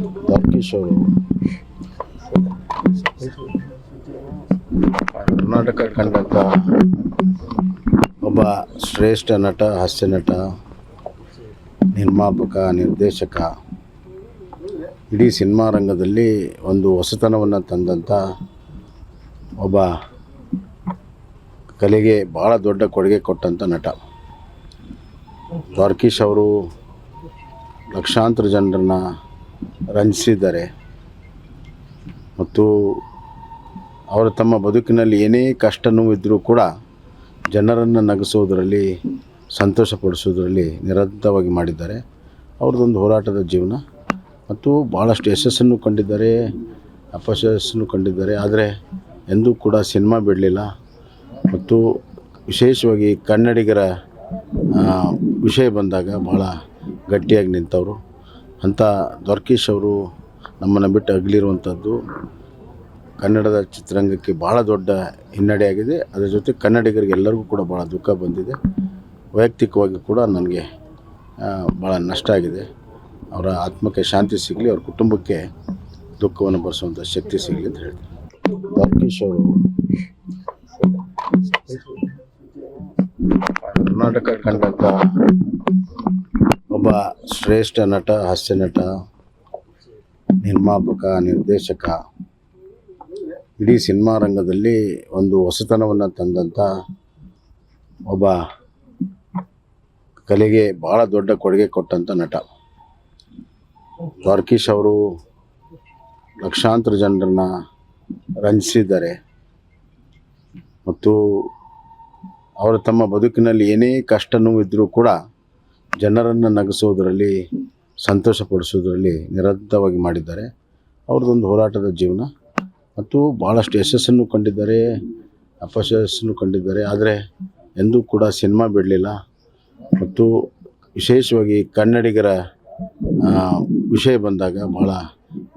ದ್ವಾರಕೀಶ್ ಅವರು ಕರ್ನಾಟಕ ಕಂಡಂಥ ಒಬ್ಬ ಶ್ರೇಷ್ಠ ನಟ, ಹಾಸ್ಯ ನಟ, ನಿರ್ಮಾಪಕ, ನಿರ್ದೇಶಕ. ಇಡೀ ಸಿನಿಮಾ ರಂಗದಲ್ಲಿ ಒಂದು ಹೊಸತನವನ್ನು ತಂದಂಥ ಒಬ್ಬ ಕಲೆಗೆ ಭಾಳ ದೊಡ್ಡ ಕೊಡುಗೆ ಕೊಟ್ಟಂಥ ನಟ. ದ್ವಾರ್ಕೀಶ್ ಅವರು ಲಕ್ಷಾಂತರ ಜನರನ್ನು ರಂಜಿಸಿದ್ದಾರೆ. ಮತ್ತು ಅವರು ತಮ್ಮ ಬದುಕಿನಲ್ಲಿ ಏನೇ ಕಷ್ಟ ನೋವಿದ್ದರೂ ಕೂಡ ಜನರನ್ನು ನಗಿಸೋದರಲ್ಲಿ ಸಂತೋಷಪಡಿಸೋದರಲ್ಲಿ ನಿರಂತರವಾಗಿ ಮಾಡಿದ್ದಾರೆ. ಅವ್ರದ್ದೊಂದು ಹೋರಾಟದ ಜೀವನ. ಮತ್ತು ಭಾಳಷ್ಟು ಯಶಸ್ಸನ್ನು ಕಂಡಿದ್ದಾರೆ ಅಪಶಸ್ಸನ್ನು ಕಂಡಿದ್ದಾರೆ. ಆದರೆ ಎಂದೂ ಕೂಡ ಸಿನಿಮಾ ಬಿಡಲಿಲ್ಲ. ಮತ್ತು ವಿಶೇಷವಾಗಿ ಕನ್ನಡಿಗರ ವಿಷಯ ಬಂದಾಗ ಭಾಳ ಗಟ್ಟಿಯಾಗಿ ನಿಂತವರು. ಅಂಥ ದ್ವಾರಕೀಶ್ ಅವರು ನಮ್ಮನ್ನು ಬಿಟ್ಟು ಅಗಲಿರುವಂಥದ್ದು ಕನ್ನಡದ ಚಿತ್ರರಂಗಕ್ಕೆ ಭಾಳ ದೊಡ್ಡ ಹಿನ್ನಡೆಯಾಗಿದೆ. ಅದರ ಜೊತೆ ಕನ್ನಡಿಗರಿಗೆ ಎಲ್ಲರಿಗೂ ಕೂಡ ಭಾಳ ದುಃಖ ಬಂದಿದೆ. ವೈಯಕ್ತಿಕವಾಗಿ ಕೂಡ ನನಗೆ ಭಾಳ ನಷ್ಟ ಆಗಿದೆ. ಅವರ ಆತ್ಮಕ್ಕೆ ಶಾಂತಿ ಸಿಗಲಿ, ಅವ್ರ ಕುಟುಂಬಕ್ಕೆ ದುಃಖವನ್ನು ಬರೆಸುವಂಥ ಶಕ್ತಿ ಸಿಗಲಿ ಅಂತ ಹೇಳ್ತೀನಿ. ದ್ವಾರಕೀಶ್ ಅವರು. ಕರ್ನಾಟಕ ಕಂಡಂಥ ಒಬ್ಬ ಶ್ರೇಷ್ಠ ನಟ, ಹಾಸ್ಯ ನಟ, ನಿರ್ಮಾಪಕ, ನಿರ್ದೇಶಕ. ಇಡೀ ಸಿನಿಮಾ ರಂಗದಲ್ಲಿ ಒಂದು ಹೊಸತನವನ್ನು ತಂದಂಥ ಒಬ್ಬ ಕಲೆಗೆ ಭಾಳ ದೊಡ್ಡ ಕೊಡುಗೆ ಕೊಟ್ಟಂಥ ನಟ. ದ್ವಾರ್ಕೀಶ್ ಅವರು ಲಕ್ಷಾಂತರ ಜನರನ್ನು ರಂಜಿಸಿದ್ದಾರೆ. ಮತ್ತು ಅವರು ತಮ್ಮ ಬದುಕಿನಲ್ಲಿ ಏನೇ ಕಷ್ಟನೂ ಇದ್ದರೂ ಕೂಡ ಜನರನ್ನು ನಗಿಸೋದರಲ್ಲಿ, ಸಂತೋಷಪಡಿಸೋದರಲ್ಲಿ ನಿರಂತರವಾಗಿ ಮಾಡಿದ್ದಾರೆ. ಅವ್ರದ್ದೊಂದು ಹೋರಾಟದ ಜೀವನ. ಮತ್ತು ಭಾಳಷ್ಟು ಯಶಸ್ಸನ್ನು ಕಂಡಿದ್ದಾರೆ ಅಪಶಸ್ಸನ್ನು ಕಂಡಿದ್ದಾರೆ. ಆದರೆ ಎಂದೂ ಕೂಡ ಸಿನಿಮಾ ಬಿಡಲಿಲ್ಲ. ಮತ್ತು ವಿಶೇಷವಾಗಿ ಕನ್ನಡಿಗರ ವಿಷಯ ಬಂದಾಗ ಭಾಳ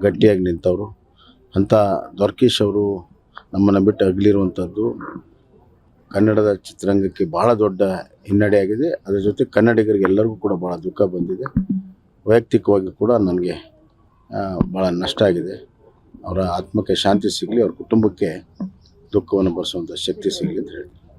ಗಟ್ಟಿಯಾಗಿ ನಿಂತವರು. ಅಂಥ ದ್ವಾರ್ಕೀಶ್ ಅವರು ನಮ್ಮನ್ನು ಬಿಟ್ಟು ಅಗಲಿರುವಂಥದ್ದು ಕನ್ನಡದ ಚಿತ್ರರಂಗಕ್ಕೆ ಭಾಳ ದೊಡ್ಡ ಹಿನ್ನಡೆಯಾಗಿದೆ. ಅದರ ಜೊತೆ ಕನ್ನಡಿಗರಿಗೆ ಎಲ್ಲರಿಗೂ ಕೂಡ ಭಾಳ ದುಃಖ ಬಂದಿದೆ. ವೈಯಕ್ತಿಕವಾಗಿ ಕೂಡ ನನಗೆ ಭಾಳ ನಷ್ಟ ಆಗಿದೆ. ಅವರ ಆತ್ಮಕ್ಕೆ ಶಾಂತಿ ಸಿಗಲಿ, ಅವ್ರ ಕುಟುಂಬಕ್ಕೆ ದುಃಖವನ್ನು ಭರಿಸುವಂಥ ಶಕ್ತಿ ಸಿಗಲಿ ಅಂತ ಹೇಳ್ತೀನಿ.